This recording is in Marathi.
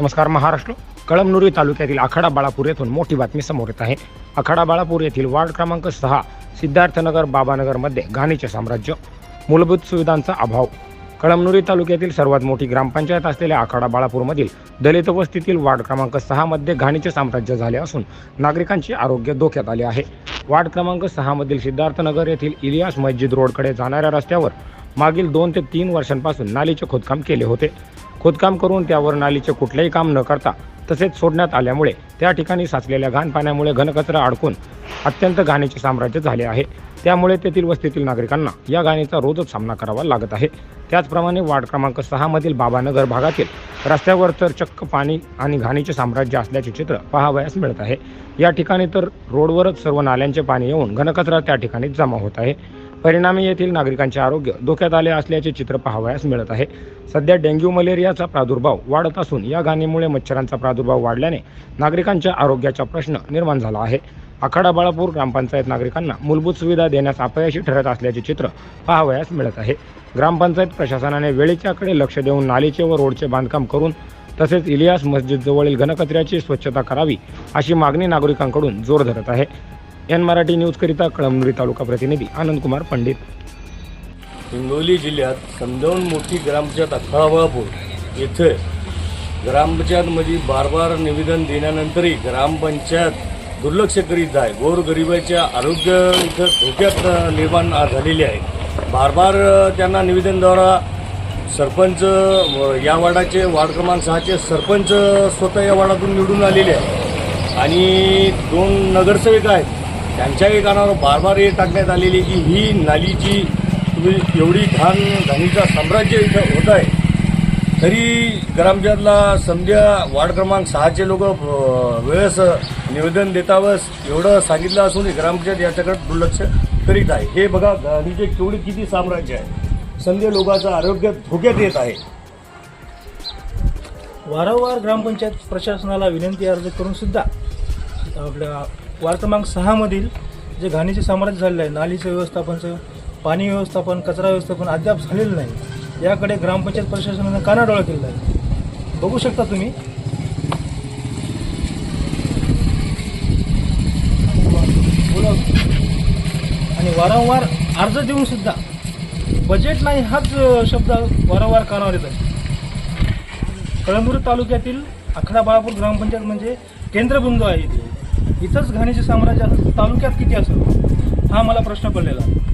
नमस्कार महाराष्ट्र. कळमनुरी तालुक्यातील आखाडा बाळापूर येथून मोठी बातमी समोर येत आहे. आखाडा बाळापूर येथील वार्ड क्रमांक सहा सिद्धार्थनगर बाबानगरमध्ये घाणीचे साम्राज्य मूलभूत सुविधांचा अभाव. कळमनुरी तालुक्यातील सर्वात मोठी ग्रामपंचायत असलेल्या आखाडा बाळापूरमधील दलित वस्तीतील वार्ड क्रमांक सहामध्ये घाणीचे साम्राज्य झाले असून नागरिकांचे आरोग्य धोक्यात आले आहे. वार्ड क्रमांक सहामधील सिद्धार्थनगर येथील इलियास मस्जिद रोडकडे जाणाऱ्या रस्त्यावर मागील दोन ते तीन वर्षांपासून नालीचे खोदकाम केले होते. खोदकाम करून त्यावर नालीचे कुठलेही काम न करता तसेच सोडण्यात आल्यामुळे त्या ठिकाणी साचलेल्या घाण पाण्यामुळे घनकचरा अडकून अत्यंत घाणीचे साम्राज्य झाले आहे. त्यामुळे तेथील वस्तीतील नागरिकांना या घाणीचा रोजच सामना करावा लागत आहे. त्याचप्रमाणे वार्ड क्रमांक सहामधील बाबानगर भागातील रस्त्यावर तर चक्क पाणी आणि घाणीचे साम्राज्य असल्याचे चित्र पाहावयास मिळत आहे. या ठिकाणी तर रोडवरच सर्व नाल्यांचे पाणी येऊन घनकचरा त्या ठिकाणी जमा होत आहे. परिणामी येथील नागरिकांचे आरोग्य धोक्यात आले असल्याचे चित्र पाहावयास मिळत आहे. सध्या डेंग्यू मलेरियाचा प्रादुर्भाव वाढत असून या घाणीमुळे मच्छरांचा प्रादुर्भाव वाढल्याने नागरिकांच्या आरोग्याचा प्रश्न निर्माण झाला आहे. आखाडा बाळापूर ग्रामपंचायत नागरिकांना मूलभूत सुविधा देण्यास अपयशी ठरत असल्याचे चित्र पाहावयास मिळत आहे. ग्रामपंचायत प्रशासनाने वेळेच्याकडे लक्ष देऊन नालीचे व रोडचे बांधकाम करून तसेच इलियास मस्जिद जवळील घनकचऱ्याची स्वच्छता करावी अशी मागणी नागरिकांकडून जोर धरत आहे. एन मराठी न्यूजकरिता कळमनुरी तालुका प्रतिनिधी आनंदकुमार पंडित. हिंगोली जिल्ह्यात समजावून मोठी ग्रामपंचायत अखळावळापूर येथे ग्रामपंचायतमध्ये बार बार निवेदन देण्यानंतरही ग्रामपंचायत दुर्लक्ष करीत आहे. गोरगरिबाच्या आरोग्य इथं धोक्यात निर्माण झालेली झालेले आहे. बार बार त्यांना निवेदनद्वारा सरपंच या वार्डाचे वार्ड क्रमांक सहाचे सरपंच स्वतः या वार्डातून निवडून आलेले आहे आणि दोन नगरसेवक आहेत. त्यांच्याही कानावर बार बार हे टाकण्यात आलेली की ही नालीची तुम्ही एवढी घाण घाणीचा साम्राज्य इथं होत आहे तरी ग्रामपंचायतला समजा वार्ड क्रमांक सहाचे लोक वेळेस निवेदन देतावस एवढं सांगितलं असून ग्रामपंचायत याच्याकडे दुर्लक्ष करीत आहे. हे बघा घाणीचे केवढी किती साम्राज्य आहे. संध्या लोकांचं आरोग्य धोक्यात येत आहे. वारंवार ग्रामपंचायत प्रशासनाला विनंती अर्ज करून सुद्धा आपल्या वार्ड क्रमांक सहामधील जे घाणीचे साम्राज्य झालेलं आहे नालीचं व्यवस्थापनचं पाणी व्यवस्थापन कचरा व्यवस्थापन अद्याप झालेलं नाही याकडे ग्रामपंचायत प्रशासनानं कानाडोळा केलेला आहे. बघू शकता तुम्ही. आणि वारंवार अर्ज देऊन सुद्धा बजेट नाही हाच शब्द वारंवार कानावर येत आहे कळंबूर तालुक्यातील अखडा बाळापूर ग्रामपंचायत म्हणजे केंद्रबिंदू आहे इथे. इथंच घाणीचे साम्राज्य तालुक्यात किती असेल हा मला प्रश्न पडलेला. आहे